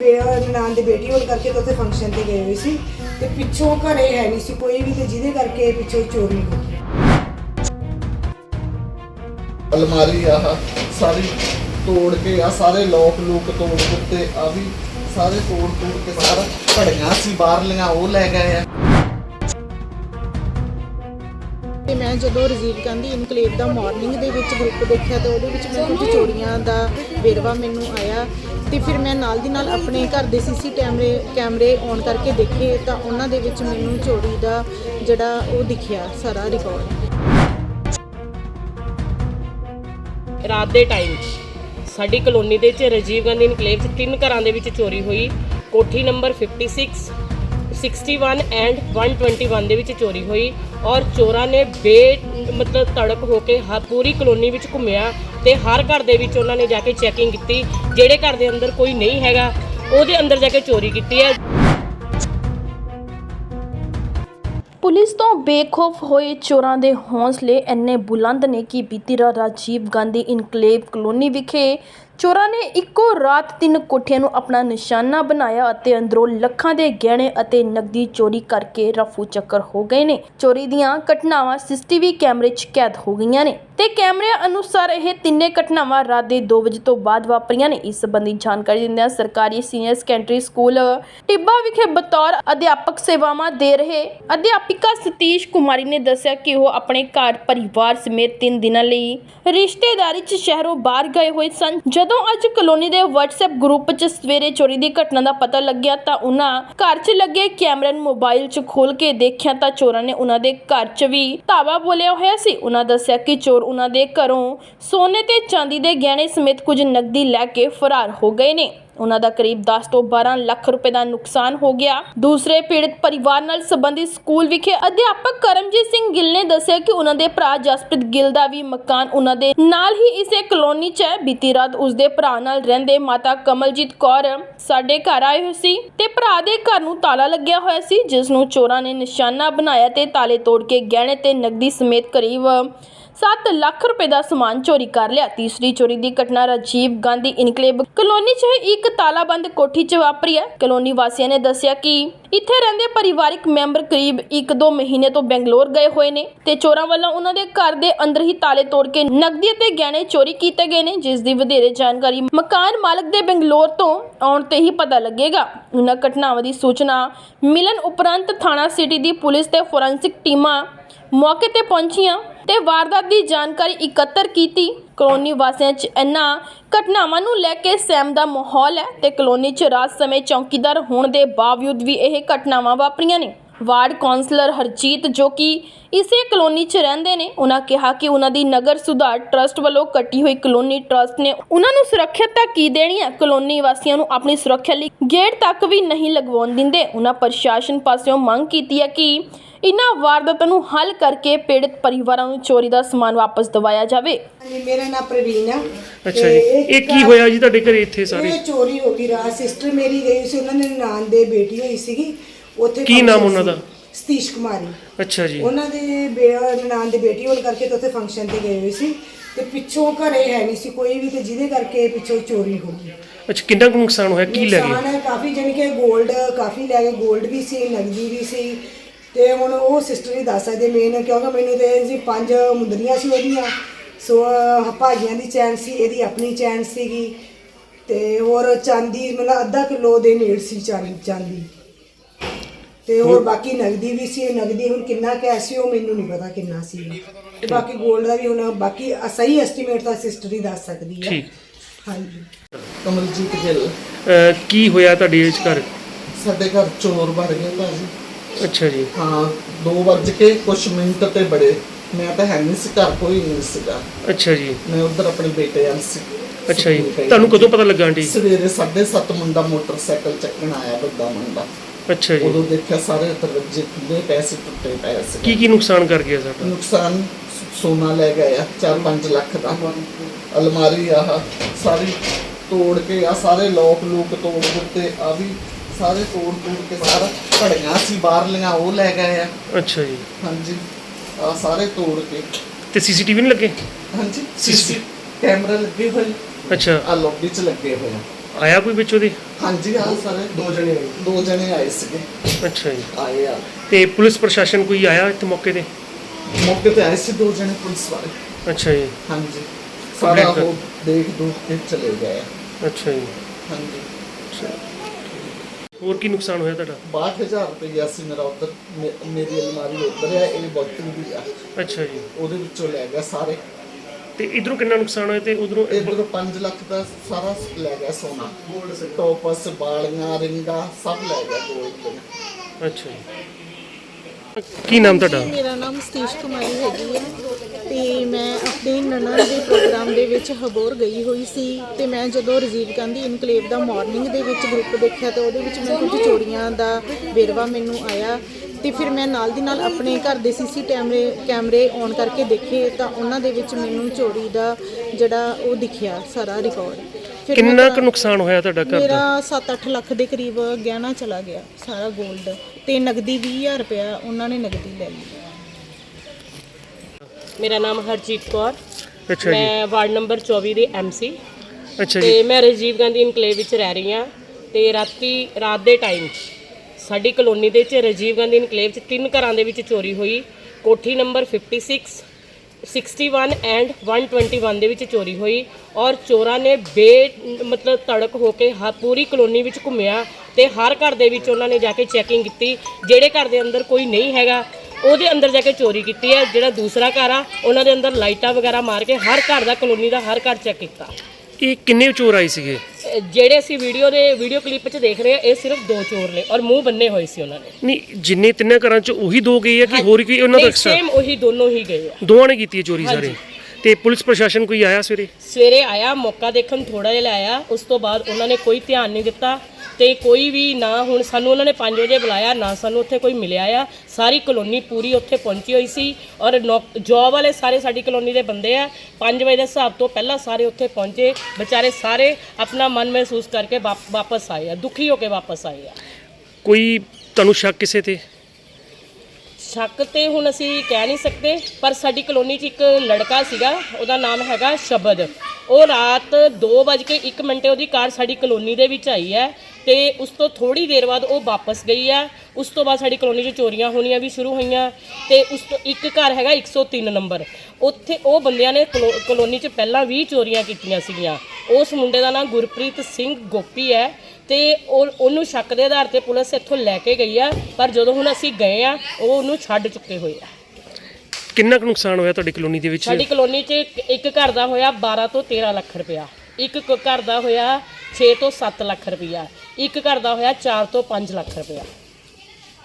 ਮੇਰਾ ਨਨਾਣ ਦੀ ਬੇਟੀ ਹੋਣ ਕਰਕੇ ਤਾਂ ਉੱਥੇ ਫੰਕਸ਼ਨ ਤੇ ਗਏ ਹੋਏ ਸੀ। ਤੇ ਪਿੱਛੋਂ ਘਰੇ ਹੈ ਨਹੀਂ ਸੀ ਕੋਈ ਵੀ ਤੇ ਜਿਹਦੇ ਕਰਕੇ ਪਿੱਛੋਂ ਚੋਰੀ ਹੋ ਗਈ। ਅਲਮਾਰੀ ਆਹ ਸਾਰੀ ਤੋੜ ਕੇ ਆ, ਸਾਰੇ ਲੋਕ ਲੂਕ ਤੋੜ ਦਿੱਤੇ, ਆ ਵੀ ਸਾਰੇ ਤੋੜ ਤੋੜ ਕੇ ਬਾਹਰ ਘੜੀਆਂ ਸੀ ਬਾਹਰਲੀਆਂ ਉਹ ਲੈ ਗਏ ਆ। ਮੈਂ ਜਦੋਂ ਰਜੀਵ ਗਾਂਧੀ ਇਨਕਲੇਵ ਦਾ ਮਾਰਨਿੰਗ ਦੇ ਵਿੱਚ ਗਰੁੱਪ ਦੇਖਿਆ ਤਾਂ ਉਹਦੇ ਵਿੱਚ ਮੈਂ ਕੁਝ ਚੋਰੀਆਂ ਦਾ ਵੇਰਵਾ ਮੈਨੂੰ ਆਇਆ ਤੇ ਫਿਰ ਮੈਂ ਨਾਲ ਦੀ ਨਾਲ ਆਪਣੇ ਘਰ ਦੇ ਸੀਸੀ ਕੈਮਰੇ ਕੈਮਰੇ ਔਨ ਕਰਕੇ ਦੇਖੇ ਤਾਂ ਉਹਨਾਂ ਦੇ ਵਿੱਚ ਮੈਨੂੰ ਚੋਰੀ ਦਾ ਜਿਹੜਾ ਉਹ ਦਿਖਿਆ ਸਾਰਾ ਰਿਕਾਰਡ ਰਾਤ ਦੇ ਟਾਈਮ ਸਾਡੀ ਕਲੋਨੀ ਦੇ ਵਿੱਚ ਰਾਜੀਵ ਗਾਂਧੀ ਇਨਕਲੇਵ 'ਚ ਤਿੰਨ ਘਰਾਂ ਦੇ ਵਿੱਚ ਚੋਰੀ ਹੋਈ। ਕੋਠੀ ਨੰਬਰ 56 61 ਐਂਡ 121 ਦੇ ਵਿੱਚ ਚੋਰੀ ਹੋਈ ਔਰ ਚੋਰਾਂ ਨੇ ਬੇ, ਮਤਲਬ ਤੜਕ ਹੋ ਕੇ ਹ- ਪੂਰੀ ਕਲੋਨੀ ਵਿੱਚ ਘੁੰਮਿਆ ਤੇ ਹਰ ਘਰ ਦੇ ਵਿੱਚ ਉਹਨਾਂ ਨੇ ਜਾ ਕੇ ਚੈਕਿੰਗ ਕੀਤੀ, ਜਿਹੜੇ ਘਰ ਦੇ ਅੰਦਰ ਕੋਈ ਨਹੀਂ ਹੈਗਾ, ਉਹਦੇ ਅੰਦਰ ਜਾ ਕੇ ਚੋਰੀ ਕੀਤੀ ਹੈ। ਪੁਲਿਸ ਤੋਂ ਬੇਖੌਫ ਹੋਏ ਚੋਰਾਂ ਦੇ ਹੌਸਲੇ ਇੰਨੇ ਬੁਲੰਦ ਨੇ ਕਿ ਬੀਤੀ ਰਾਤ ਰਾਜੀਵ ਗਾਂਧੀ ਇਨਕਲੇਵ ਕਲੋਨੀ ਵਿਖੇ ਚੋਰਾਂ ਨੇ ਇੱਕੋ ਰਾਤ ਤਿੰਨ ਕੋਠਿਆਂ ਨੂੰ ਆਪਣਾ ਨਿਸ਼ਾਨਾ ਬਣਾਇਆ ਅਤੇ ਅੰਦਰੋਂ ਲੱਖਾਂ ਦੇ ਗਹਿਣੇ ਅਤੇ ਨਕਦੀ ਚੋਰੀ ਕਰਕੇ ਰਫੂ ਚੱਕਰ ਹੋ ਗਏ ਨੇ। ਚੋਰੀ ਦੀਆਂ ਘਟਨਾਵਾਂ ਸੀਸੀਟੀਵੀ ਕੈਮਰੇ 'ਚ ਕੈਦ ਹੋ ਗਈਆਂ ਨੇ। ਤੇ ਕੈਮਰਿਆਂ ਅਨੁਸਾਰ ਇਹ ਤਿੰਨੇ ਘਟਨਾਵਾਂ ਰਾਤ ਦੇ 2 ਵਜੇ ਤੋਂ ਬਾਅਦ ਵਾਪਰੀਆਂ ਨੇ। ਇਸ ਸੰਬੰਧੀ ਜਾਣਕਾਰੀ ਦਿੰਦਿਆਂ ਸਰਕਾਰੀ ਸੀਨੀਅਰ ਸੈਕੰਡਰੀ ਸਕੂਲ ਟਿੱਬਾ ਵਿਖੇ ਬਤੌਰ ਅਧਿਆਪਕ ਸੇਵਾਵਾਂ ਦੇ ਰਹੇ ਅਧਿਆਪਿਕਾ ਸਤੀਸ਼ ਕੁਮਾਰੀ ਨੇ ਦੱਸਿਆ ਕਿ ਉਹ ਆਪਣੇ ਘਰ ਪਰਿਵਾਰ ਸਮੇਤ 3 ਦਿਨਾਂ ਲਈ ਰਿਸ਼ਤੇਦਾਰੀ 'ਚ ਸ਼ਹਿਰੋਂ ਬਾਹਰ ਗਏ ਹੋਏ ਸਨ। ਜਦੋਂ ਅੱਜ ਕਲੋਨੀ ਦੇ WhatsApp ਗਰੁੱਪ 'ਚ ਸਵੇਰੇ ਚੋਰੀ ਦੀ ਘਟਨਾ ਦਾ ਪਤਾ ਲੱਗਿਆ ਤਾਂ ਉਹਨਾਂ ਘਰ 'ਚ ਲੱਗੇ ਕੈਮਰੇ ਨੂੰ ਮੋਬਾਈਲ 'ਚ ਖੋਲ ਕੇ ਦੇਖਿਆ ਤਾਂ ਚੋਰਾਂ ਨੇ ਉਹਨਾਂ ਦੇ ਘਰ 'ਚ ਵੀ ਧਾਵਾ ਬੋਲਿਆ ਹੋਇਆ ਸੀ। ਉਹਨਾਂ ਦੱਸਿਆ ਕਿ ਚੋਰ ਉਹਨਾਂ ਦੇ ਘਰੋਂ ਸੋਨੇ ਤੇ ਚਾਂਦੀ ਦੇ ਗਹਿਣੇ ਸਮੇਤ ਕੁਝ ਨਕਦੀ ਲੈ ਕੇ ਫਰਾਰ ਹੋ ਗਏ ਨੇ। ਉਹਨਾਂ ਦਾ ਕਰੀਬ 10 ਤੋਂ 12 ਲੱਖ ਰੁਪਏ ਦਾ ਨੁਕਸਾਨ ਹੋ ਗਿਆ। ਦੂਸਰੇ ਪੀੜਤ ਪਰਿਵਾਰ ਨਾਲ ਸੰਬੰਧਿਤ ਸਕੂਲ ਵਿਖੇ ਅਧਿਆਪਕ ਕਰਮਜੀਤ ਸਿੰਘ ਗਿੱਲ ਨੇ ਦੱਸਿਆ ਕਿ ਉਹਨਾਂ ਦੇ ਭਰਾ ਜਸਪ੍ਰੀਤ ਗਿੱਲ ਦਾ ਵੀ ਮਕਾਨ ਉਹਨਾਂ ਦੇ ਨਾਲ ਹੀ ਇਸੇ ਕਲੋਨੀ 'ਚ ਹੈ। ਬੀਤੀ ਰਾਤ ਉਸਦੇ ਭਰਾ ਨਾਲ ਰਹਿੰਦੇ ਮਾਤਾ ਕਮਲਜੀਤ ਕੌਰ ਸਾਡੇ ਘਰ ਆਏ ਹੋਏ ਸੀ ਤੇ ਭਰਾ ਦੇ ਘਰ ਨੂੰ ਤਾਲਾ ਲੱਗਿਆ ਹੋਇਆ ਸੀ, ਜਿਸ ਨੂੰ ਚੋਰਾਂ ਨੇ ਨਿਸ਼ਾਨਾ ਬਣਾਇਆ ਤੇ ਤਾਲੇ ਤੋੜ ਕੇ ਗਹਿਣੇ ਤੇ ਨਕਦੀ ਸਮੇਤ ਕਰੀਬ 7 ਲੱਖ ਰੁਪਏ ਦਾ ਸਮਾਨ ਚੋਰੀ ਕਰ ਲਿਆ। ਤੀਸਰੀ ਚੋਰੀ ਦੀ ਘਟਨਾ ਰਾਜੀਵ ਗਾਂਧੀ ਇਨਕਲੇਵ ਕਲੋਨੀ 'ਚ ਇੱਕ ਤਾਲਾਬੰਦ ਕੋਠੀ 'ਚ ਵਾਪਰੀ ਹੈ। ਕਲੋਨੀ ਵਾਸੀਆਂ ਨੇ ਦੱਸਿਆ ਕਿ ਇੱਥੇ ਰਹਿੰਦੇ ਪਰਿਵਾਰਿਕ ਮੈਂਬਰ ਕਰੀਬ 1-2 ਮਹੀਨੇ ਤੋਂ ਬੰਗਲੌਰ ਗਏ ਹੋਏ ਨੇ ਤੇ ਚੋਰਾਂ ਵੱਲੋਂ ਉਹਨਾਂ ਦੇ ਘਰ ਦੇ ਅੰਦਰ ਹੀ ਤਾਲੇ ਤੋੜ ਕੇ ਨਕਦੀ ਅਤੇ ਗਹਿਣੇ ਚੋਰੀ ਕੀਤੇ ਗਏ ਨੇ, ਜਿਸ ਦੀ ਵਧੇਰੇ ਜਾਣਕਾਰੀ ਮਕਾਨ ਮਾਲਕ ਦੇ ਬੰਗਲੌਰ ਤੋਂ ਆਉਣ ਤੇ ਹੀ ਪਤਾ ਲੱਗੇਗਾ। ਉਹਨਾਂ ਘਟਨਾਵਾਂ ਦੀ ਸੂਚਨਾ ਮਿਲਣ ਉਪਰੰਤ ਥਾਣਾ ਸਿਟੀ ਦੀ ਪੁਲਿਸ ਤੇ ਫੋਰੈਂਸਿਕ ਟੀਮਾਂ ਮੌਕੇ ਤੇ ਪਹੁੰਚੀਆਂ ਤੇ ਵਾਰਦਾਤ ਦੀ ਜਾਣਕਾਰੀ ਇਕੱਤਰ ਕੀਤੀ। ਕਲੋਨੀ ਵਾਸੀਆਂ 'ਚ ਇਨ੍ਹਾਂ ਘਟਨਾਵਾਂ ਨੂੰ ਲੈ ਕੇ ਸਹਿਮ ਦਾ ਮਾਹੌਲ ਹੈ ਤੇ ਕਲੋਨੀ 'ਚ ਰਾਤ ਸਮੇਂ ਚੌਕੀਦਾਰ ਹੋਣ ਦੇ ਬਾਵਜੂਦ ਵੀ ਇਹ ਘਟਨਾਵਾਂ ਵਾਪਰੀਆਂ ਨੇ। ਵਾਰਡ ਕਾਉਂਸਲਰ ਹਰਜੀਤ ਜੋ ਕਿ ਇਸੇ ਕਲੋਨੀ 'ਚ ਰਹਿੰਦੇ ਨੇ ਉਹਨਾਂ ਕਿਹਾ ਕਿ ਉਹਨਾਂ ਦੀ ਨਗਰ ਸੁਧਾਰ ਟਰਸਟ ਵੱਲੋਂ ਕੱਟੀ ਹੋਈ ਕਲੋਨੀ ਟਰਸਟ ਨੇ ਉਹਨਾਂ ਨੂੰ ਸੁਰੱਖਿਅਤ ਤਾਂ ਕੀ ਦੇਣੀ ਹੈ? ਕਲੋਨੀ ਵਾਸੀਆਂ ਨੂੰ ਆਪਣੀ ਸੁਰੱਖਿਆ ਲਈ ਗੇਟ ਤੱਕ ਵੀ ਨਹੀਂ ਲਗਵਾਉਣ ਦਿੰਦੇ। ਉਹਨਾਂ ਪ੍ਰਸ਼ਾਸਨ ਪਾਸਿਓਂ ਮੰਗ ਕੀਤੀ ਹੈ ਕਿ ਇਨ੍ਹਾਂ ਵਾਰਦਾਤਾਂ ਨੂੰ ਹੱਲ ਕਰਕੇ ਪੀੜਤ ਪਰਿਵਾਰਾਂ ਨੂੰ ਚੋਰੀ ਦਾ ਸਮਾਨ ਵਾਪਸ ਦਿਵਾਇਆ ਜਾਵੇ। ਹਾਂਜੀ, ਮੇਰਾ ਨਾਮ ਪ੍ਰਵੀਨ ਆ। ਅੱਛਾ ਤੇ ਜੀ। ਇਹ ਕੀ ਹੋਇਆ ਜੀ ਤੁਹਾਡੇ ਘਰੇ ਇੱਥੇ ਸਾਰੇ? ਇਹ ਚੋਰੀ ਹੋ ਗਈ ਰਾਤ ਸਿਸਟਰ ਮੇਰੀ ਗਈ ਸੀ ਉਹਨਾਂ ਦੇ ਨਨਾਣ ਦੇ ਬੇਟੀ ਹੋਈ ਸੀਗੀ। ਉੱਥੇ ਕੀ ਨਾਮ ਉਹਨਾਂ। ਦਾ? ਸਤੀਸ਼ ਕੁਮਾਰੀ। ਅੱਛਾ ਜੀ। ਉਹਨਾਂ ਦੇ ਬੇ- ਨਨਾਣ ਦੀ ਬੇਟੀ ਹੋਣ ਕਰਕੇ ਤਾਂ ਉੱਥੇ ਫੰਕਸ਼ਨ ਤੇ ਗਏ ਹੋਏ ਸੀ। ਤੇ ਪਿੱਛੋਂ ਘਰੇ ਹੈ ਨਹੀਂ ਸੀ ਕੋਈ ਵੀ ਤੇ ਜਿਹਦੇ ਕਰਕੇ ਪਿੱਛੋਂ ਚੋਰੀ ਹੋ ਗਈ। ਅੱਛਾ ਕਿੰਨਾ ਕੁ ਨੁਕਸਾਨ ਹੋਇਆ? ਕੀ ਲੈ ਨੁਕਸਾਨ ਹੈ ਕਾਫੀ ਜਾਣੀ ਕਿ 골ਡ ਕਾਫੀ ਲੈ ਗਏ। 골ਡ ਵੀ ਸੀ ਨਗਦੀ ਵੀ ਸੀ। ਤੇ ਹੁਣ ਉਹ ਸਿਸਟਰ ਹੀ ਦੱਸ ਸਕਦੇ ਮੇਨ ਕਿਉਂਕਿ ਮੈਨੂੰ ਤੇ ਜੀ ਪੰਜ ਮੁੰਦਰੀਆਂ ਸੀ ਉਹਦੀਆਂ। ਸੋ ਅਹ, ਭਾਈਆਂ ਦੀ ਚੈਨ ਸੀ ਇਹਦੀ ਆਪਣੀ ਚੈਨ ਸੀਗੀ। ਤੇ ਹੋਰ ਚਾਂਦੀ ਮਤਲਬ ਅੱਧਾ ਕਿਲੋ ਦੇ ਨੇੜ ਸੀ ਚਾਂਦੀ ਚਾਂਦੀ। ਤੇ ਹੋਰ ਬਾਕੀ ਨਗਦੀ ਵੀ ਸੀ ਨਗਦੀ ਹੁਣ ਕਿੰਨਾ ਕੈਸ਼ ਸੀ ਉਹ ਮੈਨੂੰ ਨਹੀਂ ਪਤਾ ਕਿੰਨਾ ਸੀ। ਤੇ ਬਾਕੀ 골ਡ ਦਾ ਵੀ ਹੁਣ ਬਾਕੀ ਸਹੀ ਐਸਟੀਮੇਟ ਤਾਂ ਸਿਸਟਰ ਹੀ ਦੱਸ ਸਕਦੀ ਹੈ। ਠੀਕ। ਹਾਂਜੀ। ਕਮਲਜੀਤ ਗਿੱਲ। ਅਹ, ਕੀ ਹੋਇਆ ਤੁਹਾਡੇ ਇਸ ਘਰ? ਸਾਡੇ ਘਰ ਚੋਰ ਵੜ ਗਏ ਭਾਜੀ ਅੱਛਾ ਜੀ। ਹਾਂ 2 ਵੱਜ ਕੇ ਕੁਛ ਮਿੰਟ ਤੇ ਬੜੇ। ਮੈਂ ਤਾਂ ਹੈ ਨਹੀਂ ਸੀ ਘਰ ਕੋਈ ਨਹੀਂ ਸੀਗਾ ਅੱਛਾ ਜੀ। ਮੈਂ ਉਧਰ ਆਪਣੇ ਬੇਟੇ ਵੱਲ ਸੀ। ਅੱਛਾ ਜੀ। ਤੁਹਾਨੂੰ ਕਦੋਂ ਪਤਾ ਲੱਗਾ ਆਂਟੀ? ਸਵੇਰੇ 7:30 ਮੁੰਡਾ ਮੋਟਰਸਾਈਕਲ ਚੱਕਣ ਆਇਆ ਵੱਡਾ ਮੁੰਡਾ। ਅੱਛਾ ਜੀ। ਉਦੋਂ ਦੇਖਿਆ ਸਾਰੇ ਦਰਵਾਜ਼ੇ ਖੁੱਲੇ ਪੈਸੇ ਟੁੱਟੇ ਪਏ ਸੀ। ਕੀ ਕੀ ਨੁਕਸਾਨ ਕਰ ਗਿਆ ਸਾਡਾ? ਨੁਕਸਾਨ ਸੋਨਾ ਲੈ ਗਏ ਆ 4-5 ਲੱਖ ਦਾ। ਅਲਮਾਰੀ ਆਹ ਸਾਰੀ ਤੋੜ ਕੇ ਆ ਸਾਰੇ ਲੋਕ ਲੂਕ ਤੋੜ ਦਿੱਤੇ ਆ ਵੀ ਸਾਰੇ ਤੋੜ ਤੋੜ ਕੇ ਸਾਰਾ ਘੜੀਆਂ ਸੀ ਬਾਹਰਲੀਆਂ ਉਹ ਲੈ ਗਏ ਆ ਅੱਛਾ ਜੀ। ਹਾਂਜੀ ਆ ਸਾਰੇ ਤੋੜ ਕੇ। ਤੇ ਸੀਸੀਟੀਵੀ ਨਹੀਂ ਲੱਗੇ? ਹਾਂਜੀ ਸੀਸੀ ਕੈਮਰਾ ਲੱਗੇ ਹੋਏ ਅੱਛਾ। ਆ ਲੌਬੀ 'ਚ ਲੱਗੇ ਹੋਏ ਆ ਆਇਆ ਕੋਈ ਵਿੱਚ ਉਹਦੇ ਹਾਂਜੀ ਆ ਸਾਰੇ ਦੋ ਜਣੇ ਦੋ ਜਣੇ ਆਏ ਸੀਗੇ। ਅੱਛਾ ਜੀ। ਆਏ ਆ। ਤੇ ਪੁਲਿਸ ਪ੍ਰਸ਼ਾਸਨ ਕੋਈ ਆਇਆ ਇੱਥੇ ਮੌਕੇ ਤੇ? ਮੌਕੇ ਤੇ ਆਏ ਸੀ ਦੋ ਜਣੇ ਪੁਲਿਸ ਵਾਲੇ। ਅੱਛਾ ਜੀ। ਹਾਂਜੀ। ਸਾਰਾ ਉਹ ਦੇਖ ਦੂਖ ਕੇ ਚਲੇ ਗਏ। ਆ। ਅੱਛਾ ਜੀ। ਹਾਂਜੀ। ਅੱਛਾ। ਹੋਰ ਕੀ ਨੁਕਸਾਨ ਹੋਇਆ ਤੁਹਾਡਾ? 62000 ਰੁਪਏ ਸੀ ਮੇਰਾ ਉੱਧਰ ਮੇ- ਮੇਰੀ ਅਲਮਾਰੀ ਉੱਧਰ ਹੈ ਇਹ ਬੋਤਲ ਦੀ ਆ। ਅੱਛਾ ਜੀ। ਉਹਦੇ ਵਿੱਚੋਂ ਲੈ ਗਿਆ ਸਾਰੇ। ਤੇ ਇਧਰੋਂ ਕਿੰਨਾ ਨੁਕਸਾਨ ਹੋਇਆ ਤੇ ਉਧਰੋਂ ਇਧਰ 5 ਲੱਖ ਦਾ ਸਾਰਾ ਲੈ ਗਿਆ ਸੋਨਾ। ਟੋਪਸ ਬਾਲੀਆਂ ਰਿੰਗਾ ਸਭ ਲੈ ਗਿਆ ਗੋਲਡ ਅੱਛਾ ਜੀ। ਕੀ ਨਾਮ ਤੁਹਾਡਾ? ਜੀ, ਮੇਰਾ ਨਾਮ ਸਤੀਸ਼ ਕੁਮਾਰੀ ਹੈਗੀ ਹੈ ਤੇ ਮੈਂ ਆਪਣੀ ਨਨਨ ਦੇ ਪ੍ਰੋਗਰਾਮ ਦੇ ਵਿੱਚ ਹਬੋਰ ਗਈ ਹੋਈ ਸੀ। ਤੇ ਮੈਂ ਜਦੋਂ ਰਾਜੀਵ ਗਾਂਧੀ ਇਨਕਲੇਵ ਦਾ ਮਾਰਨਿੰਗ ਦੇ ਵਿੱਚ ਗਰੁੱਪ ਦੇਖਿਆ ਤੇ ਉਹਦੇ ਵਿੱਚ ਮੈਂ ਕੁਝ ਚੋਰੀਆਂ ਦਾ ਵੇਰਵਾ ਮੈਨੂੰ ਆਇਆ। ਤੇ ਫਿਰ ਮੈਂ ਨਾਲ ਦੀ ਨਾਲ ਆਪਣੇ ਘਰ ਦੇ ਸੀਸੀ ਕੈਮਰੇ ਕੈਮਰੇ ਔਨ ਕਰਕੇ ਦੇਖੇ ਤਾਂ ਉਹਨਾਂ ਦੇ ਵਿੱਚ ਮੈਨੂੰ ਚੋਰੀ ਦਾ ਜਿਹੜਾ ਉਹ ਦਿਖਿਆ ਸਾਰਾ ਰਿਕਾਰਡ ਫਿਰ ਕਿੰਨਾ ਕੁ ਨੁਕਸਾਨ ਹੋਇਆ ਤੁਹਾਡਾ ਘਰ ਦਾ? ਮੇਰਾ 7-8 ਲੱਖ ਦੇ ਕਰੀਬ ਗਹਿਣਾ ਚਲਾ ਗਿਆ ਸਾਰਾ 골ਡ ਤੇ ਨਗਦੀ 20000 ਰੁਪਇਆ ਉਹਨਾਂ ਨੇ ਨਗਦੀ ਲੈ ਲਈ। ਮੇਰਾ ਨਾਮ ਹਰਜੀਤ ਕੌਰ। ਅੱਛਾ ਜੀ। ਮੈਂ ਵਾਰਡ ਨੰਬਰ 24 ਦੀ ਐਮਸੀ ਅੱਛਾ ਜੀ। ਤੇ ਮੈਂ ਰਾਜੀਵ ਗਾਂਧੀ ਇਨਕਲੇਵ ਵਿੱਚ ਰਹਿ ਰਹੀ ਹਾਂ। ਤੇ ਰਾਤੀ ਰਾਤ ਦੇ ਟਾਈਮ ਸਾਡੀ ਕਲੋਨੀ ਦੇ ਵਿੱਚ ਰਾਜੀਵ ਗਾਂਧੀ ਇਨਕਲੇਵ 'ਚ ਤਿੰਨ ਘਰਾਂ ਦੇ ਵਿੱਚ ਚੋਰੀ ਹੋਈ। ਕੋਠੀ ਨੰਬਰ 56 61 ਐਂਡ 121 ਦੇ ਵਿੱਚ ਚੋਰੀ ਹੋਈ ਔਰ ਚੋਰਾਂ ਨੇ ਬੇ, ਮਤਲਬ ਤੜਕ ਹੋ ਕੇ ਹ- ਪੂਰੀ ਕਲੋਨੀ ਵਿੱਚ ਘੁੰਮਿਆ ਤੇ ਹਰ ਘਰ ਦੇ ਵਿੱਚ ਉਹਨਾਂ ਨੇ ਜਾ ਕੇ ਚੈਕਿੰਗ ਕੀਤੀ, ਜਿਹੜੇ ਘਰ ਦੇ ਅੰਦਰ ਕੋਈ ਨਹੀਂ ਹੈਗਾ, ਉਹਦੇ ਅੰਦਰ ਜਾ ਕੇ ਚੋਰੀ ਕੀਤੀ ਹੈ, ਜਿਹੜਾ ਦੂਸਰਾ ਘਰ ਆ, ਉਹਨਾਂ ਦੇ ਅੰਦਰ ਲਾਈਟਾਂ ਵਗੈਰਾ ਮਾਰ ਕੇ ਹਰ ਘਰ ਦਾ, ਕਲੋਨੀ ਦਾ ਹਰ ਘਰ ਚੈੱਕ ਕੀਤਾ। ਇਹ ਕਿੰਨੇ ਚੋਰ ਆਏ ਸੀਗੇ? ਜਿਹੜੇ ਅਸੀਂ ਵੀਡੀਓ ਦੇ ਵੀਡੀਓ ਕਲਿੱਪ 'ਚ ਦੇਖ ਰਹੇ ਆ ਇਹ ਸਿਰਫ ਦੋ ਚੋਰ ਨੇ ਔਰ ਮੂੰਹ ਬੰਨੇ ਹੋਏ ਸੀ ਉਹਨਾਂ ਨੇ। ਨਹੀਂ ਜਿੰਨੇ ਤਿੰਨਾਂ ਘਰਾਂ ਚ ਉਹੀ ਦੋ ਗਏ ਆ ਕਿ ਹੋਰ ਕੋਈ ਉਹਨਾਂ ਦਾ ਐਕਸਟਰਾ ਸੇਮ ਉਹੀ ਦੋਨੋਂ ਹੀ ਗਏ ਆ। ਦੋਵਾਂ ਨੇ ਕੀਤੀ ਹੈ ਚੋਰੀ ਸਾਰੇ। ਤੇ ਪੁਲਿਸ ਪ੍ਰਸ਼ਾਸਨ ਕੋਈ ਆਇਆ ਸਵੇਰੇ? ਸਵੇਰੇ ਆਇਆ ਮੌਕਾ ਦੇਖਣ ਥੋੜਾ ਜਿਹਾ ਲਾਇਆ ਉਸ ਤੋਂ ਬਾਅਦ ਉਹਨਾਂ ਨੇ ਕੋਈ ਧਿਆਨ ਨਹੀਂ ਦਿੱਤਾ। ਤੇ ਕੋਈ ਵੀ ਨਾ ਹੁਣ ਸਾਨੂੰ ਉਹਨਾਂ ਨੇ 5 ਵਜੇ ਬੁਲਾਇਆ ਨਾ ਸਾਨੂੰ ਉੱਥੇ ਕੋਈ ਮਿਲਿਆ ਆ। ਸਾਰੀ ਕਲੋਨੀ ਪੂਰੀ ਉੱਥੇ ਪਹੁੰਚੀ ਹੋਈ ਸੀ ਔਰ ਜੌਬ ਵਾਲੇ ਸਾਰੇ ਸਾਡੀ ਕਲੋਨੀ ਦੇ ਬੰਦੇ ਆ। 5 ਵਜੇ ਦੇ ਹਿਸਾਬ ਤੋਂ ਪਹਿਲਾਂ ਸਾਰੇ ਉੱਥੇ ਪਹੁੰਚੇ। ਵਿਚਾਰੇ ਸਾਰੇ ਆਪਣਾ ਮਨ ਮਹਿਸੂਸ ਕਰਕੇ ਵਾਪ- ਵਾਪਸ ਆਏ ਆ ਦੁਖੀ ਹੋ ਕੇ ਵਾਪਸ ਆਏ ਆ। ਕੋਈ ਤੁਹਾਨੂੰ ਸ਼ੱਕ ਕਿਸੇ ਤੇ? ਸ਼ੱਕ ਤੇ ਹੁਣ ਅਸੀਂ ਕਹਿ ਨਹੀਂ ਸਕਦੇ ਪਰ ਸਾਡੀ ਕਲੋਨੀ 'ਚ ਇੱਕ ਲੜਕਾ ਸੀਗਾ ਉਹਦਾ ਨਾਮ ਹੈਗਾ ਸ਼ਬਦ। ਉਹ ਰਾਤ 2:01 ਮਿੰਟੇ ਉਹਦੀ ਕਾਰ ਸਾਡੀ ਕਲੋਨੀ ਦੇ ਵਿੱਚ ਆਈ ਹੈ। ਤੇ ਉਸ ਤੋਂ ਥੋੜੀ ਦੇਰ ਬਾਅਦ ਉਹ ਵਾਪਸ ਗਈ ਹੈ ਉਸ ਤੋਂ ਬਾਅਦ ਸਾਡੀ ਕਲੋਨੀ 'ਚ ਚੋਰੀਆਂ ਹੋਣੀਆਂ ਵੀ ਸ਼ੁਰੂ ਹੋਈਆਂ ਤੇ ਉਸ ਤੋਂ ਇੱਕ ਘਰ ਹੈਗਾ 103 ਨੰਬਰ। ਉੱਥੇ ਉਹ ਬੰਦਿਆਂ ਨੇ ਕਲੋ- ਕਲੋਨੀ 'ਚ ਪਹਿਲਾਂ ਵੀ ਚੋਰੀਆਂ ਕੀਤੀਆਂ ਸੀਗੀਆਂ। ਉਸ ਮੁੰਡੇ ਦਾ ਨਾਮ ਗੁਰਪ੍ਰੀਤ ਸਿੰਘ ਗੋਪੀ ਹੈ ਤੇ ਉਹ ਉਹਨੂੰ ਸ਼ੱਕ ਦੇ ਆਧਾਰ ਤੇ ਪੁਲਿਸ ਇੱਥੋਂ ਲੈ ਕੇ ਗਈ ਆ ਪਰ ਜਦੋਂ ਹੁਣ ਅਸੀਂ ਗਏ ਆ ਉਹ ਉਹਨੂੰ ਛੱਡ ਚੁੱਕੇ ਹੋਏ ਆ। ਕਿੰਨਾ ਕੁ ਨੁਕਸਾਨ ਹੋਇਆ ਤੁਹਾਡੀ ਕਲੋਨੀ ਦੇ ਵਿੱਚ? ਸਾਡੀ ਕਲੋਨੀ 'ਚ ਇੱਕ- ਇੱਕ ਘਰ ਦਾ ਹੋਇਆ 12 ਤੋਂ 13 ਲੱਖ ਰੁਪਇਆ। ਇੱਕ ਕ- ਘਰ ਦਾ ਹੋਇਆ 6 ਤੋਂ 7 ਲੱਖ ਰੁਪਇਆ। ਇੱਕ ਘਰ ਦਾ ਹੋਇਆ 4 ਤੋਂ 5 ਲੱਖ ਰੁਪਇਆ।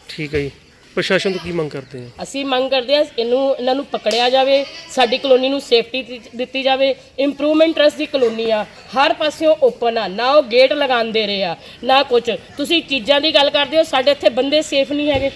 ਠੀਕ ਹੈ ਜੀ। ਪ੍ਰਸ਼ਾਸਨ ਤੋਂ ਕੀ ਮੰਗ ਕਰਦੇ ਆ ਅਸੀਂ ਮੰਗ ਕਰਦੇ ਹਾਂ ਇਹਨੂੰ ਇਹਨਾਂ ਨੂੰ ਪਕੜਿਆ ਜਾਵੇ ਸਾਡੀ ਕਲੋਨੀ ਨੂੰ ਸੇਫਟੀ ਦਿੱਤੀ ਜਾਵੇ। ਇੰਪਰੂਵਮੈਂਟ ਟਰਸਟ ਦੀ ਕਲੋਨੀ ਆ। ਹਰ ਪਾਸਿਓਂ ਓਪਨ ਆ। ਨਾ ਉਹ ਗੇਟ ਲਗਾਉਂਦੇ ਰਹੇ ਆ ਨਾ ਕੁਝ ਤੁਸੀਂ ਚੀਜ਼ਾਂ ਦੀ ਗੱਲ ਕਰਦੇ ਹੋ ਸਾਡੇ ਇੱਥੇ ਬੰਦੇ ਸੇਫ ਨਹੀਂ ਹੈਗੇ।